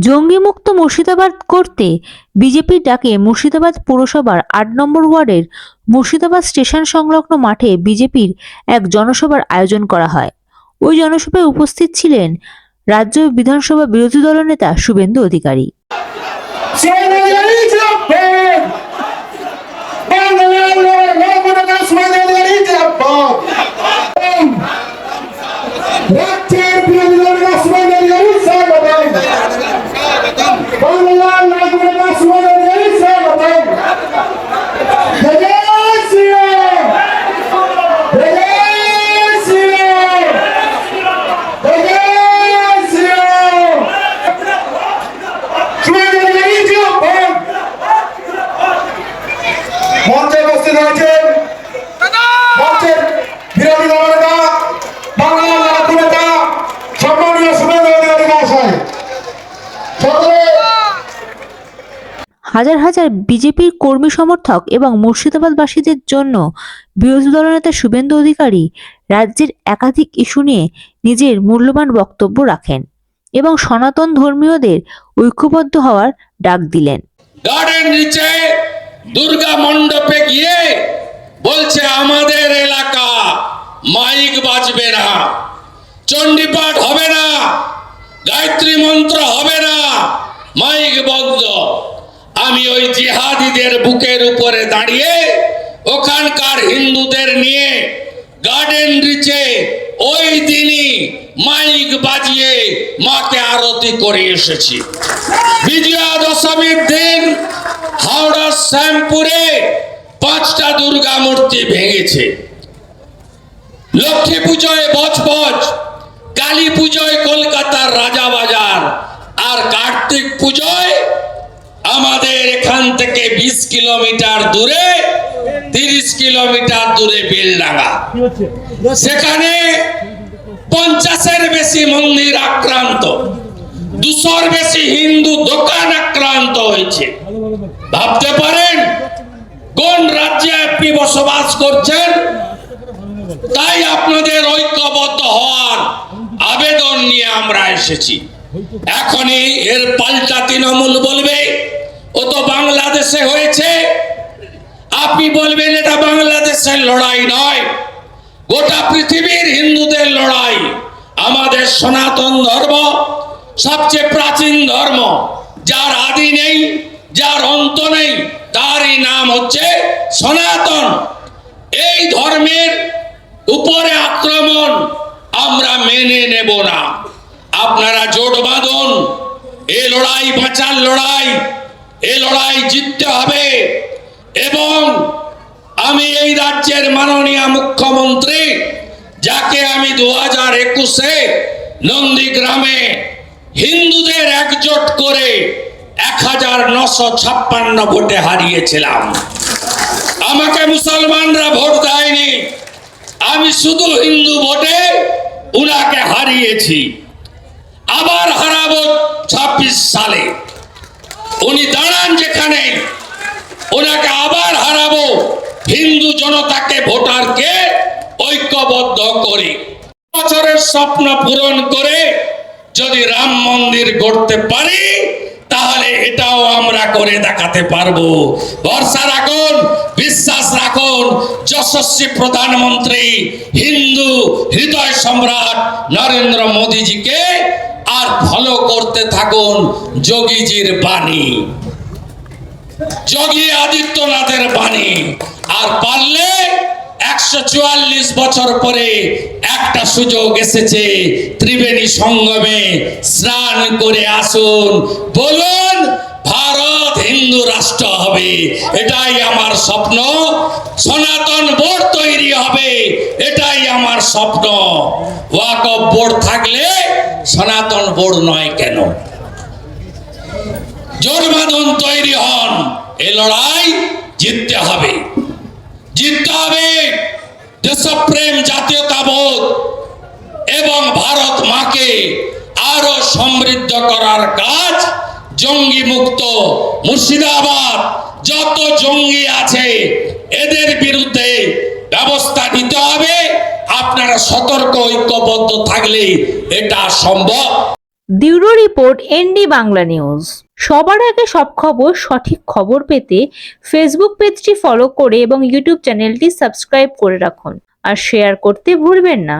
জঙ্গিমুক্ত মুর্শিদাবাদ করতে বিজেপির ডাকে মুর্শিদাবাদ পুরসভার আট নম্বর ওয়ার্ডের মুর্শিদাবাদ স্টেশন সংলগ্ন মাঠে বিজেপির এক জনসভার আয়োজন করা হয়। ওই জনসভায় উপস্থিত ছিলেন রাজ্য বিধানসভা বিরোধী দলনেতা শুভেন্দু অধিকারী। বিরোধী মঞ্চে উপস্থিত হয়েছেন মঞ্চের বিরোধী দলনেতা বাংলার নেতা সম্মানীয় শুভেন্দু অধিকারী মহাশয়। হাজার হাজার বিজেপির কর্মী সমর্থক এবং মুর্শিদাবাদবাসীদের জন্য বিরোধী দলনেতা শুভেন্দু অধিকারী রাজ্যের একাধিক ইস্যু নিয়ে নিজের মূল্যবান বক্তব্য রাখেন এবং সনাতন ধর্মীয়দের ঐক্যবদ্ধ হওয়ার ডাক দিলেন। নিচে দুর্গা মণ্ডপে বলছে আমাদের এলাকা। মাইক বাজবে না। চণ্ডীপাঠ হবে না। গায়ত্রী মন্ত্র হবে না। মাইক বন্ধ। আমি ওই জিহাদিদের বুকের উপরে দাঁড়িয়ে ওখানকার হিন্দুদের নিয়ে গার্ডেন রিচে ওই দিনই মাইক বাজিয়ে মাকে আরতি করে এসেছি। বিজয়া দশমীর দিন হাওড়ার শ্যামপুরে পাঁচটা দুর্গা মূর্তি ভেঙেছে। লক্ষ্মী পুজোয় বজবজ, কালী পুজোয় কলকাতার রাজা বাজার, আর কার্তিক পুজোয় আমাদের এখান থেকে বিশ কিলোমিটার দূরে, তিরিশ কিলোমিটার দূরে বেলডাঙ্গা। সেখানে পঞ্চাশের বেশি মন্দির আক্রান্ত, দুশোর বেশি হিন্দু দোকান আক্রান্ত হয়েছে। ভাবতে পারেন কোন রাজ্যে আপনি বসবাস করছেন? তাই আপনাদের ঐক্যবদ্ধ হওয়ার আবেদন নিয়ে আমরা এসেছি। এখনই এর পাল্টা তৃণমূল বলবে, ও তো বাংলাদেশে হয়েছে। আপনি বলবেন, এটা বাংলাদেশের লড়াই নয়, গোটা পৃথিবীর হিন্দুদের লড়াই। আমাদের সনাতন ধর্ম সবচেয়ে প্রাচীন ধর্ম, যার আদি নেই। যার অন্ত নেই, তারই নাম হচ্ছে সনাতন। এই ধর্মের উপরে আক্রমণ আমরা মেনে নেব না। আপনারা জোট বাঁধুন, এ লড়াই বাঁচার লড়াই, এ লড়াই জিততে হবে। এবং আমি এই রাজ্যের মাননীয় মুখ্যমন্ত্রী, যাকে আমি দু হাজার একুশে নন্দীগ্রামে হিন্দুদের একজোট করে এক হাজার নশো ছাপ্পান্ন ভোটে হারিয়েছিলাম। আমাকে মুসলমানরা ভোট দেয়নি। আমি শুধু হিন্দু ভোটে উনাকে হারিয়েছি। আবার হারাবো ছাব্বিশ সালে। উনি দাঁড়ান যেখানে। ওনাকে আবার হারাবো। হিন্দু জনতাকে ভোটারকে ঐক্যবদ্ধ করে। বছরের স্বপ্ন পূরণ করে যদি রাম মন্দির গড়তে পারি তাহলে এটাও আমরা করে দেখাতে পারব। ভরসা রাখুন, বিশ্বাস রাখুন, যশস্বী প্রধানমন্ত্রী, হিন্দু হৃদয় সম্রাট নরেন্দ্র মোদীজিকে আর ফলো করতে থাকুন যোগীজির বাণী। যোগী আদিত্যনাথের বাণী। আর পারলে একশো চুয়াল্লিশ বছর পরে একটা সুযোগ এসেছে। ত্রিবেণী সঙ্গমে স্নান করে আসুন। বলুন, ভারত হিন্দু রাষ্ট্র হবে। এটাই আমার স্বপ্ন। সনাতন বোর্ড তৈরি হবে। এটাই আমার স্বপ্ন। ওয়াকফ বোর্ড থাকলে সনাতন বোর্ড নয় কেন? জোরবাদন তৈরি হন। এ লড়াই জিততে হবে। জিততে হবে। দেশপ্রেম জাতীয়তাবোধ এবং ভারত মাকে আরও সমৃদ্ধ করার কাজ জঙ্গি মুক্ত মুর্শিদাবাদ। যত জঙ্গি আছে, এদের বিরুদ্ধে ব্যবস্থা নিতে হবে। আপনারা সতর্ক, ঐক্যবদ্ধ থাকলে এটা সম্ভব। Bureau report ND Bangla news. সবার আগে সব খবর, সঠিক খবর পেতে ফেসবুক পেজটি ফলো করে এবং ইউটিউব চ্যানেলটি সাবস্ক্রাইব করে রাখুন। আর শেয়ার করতে ভুলবেন না।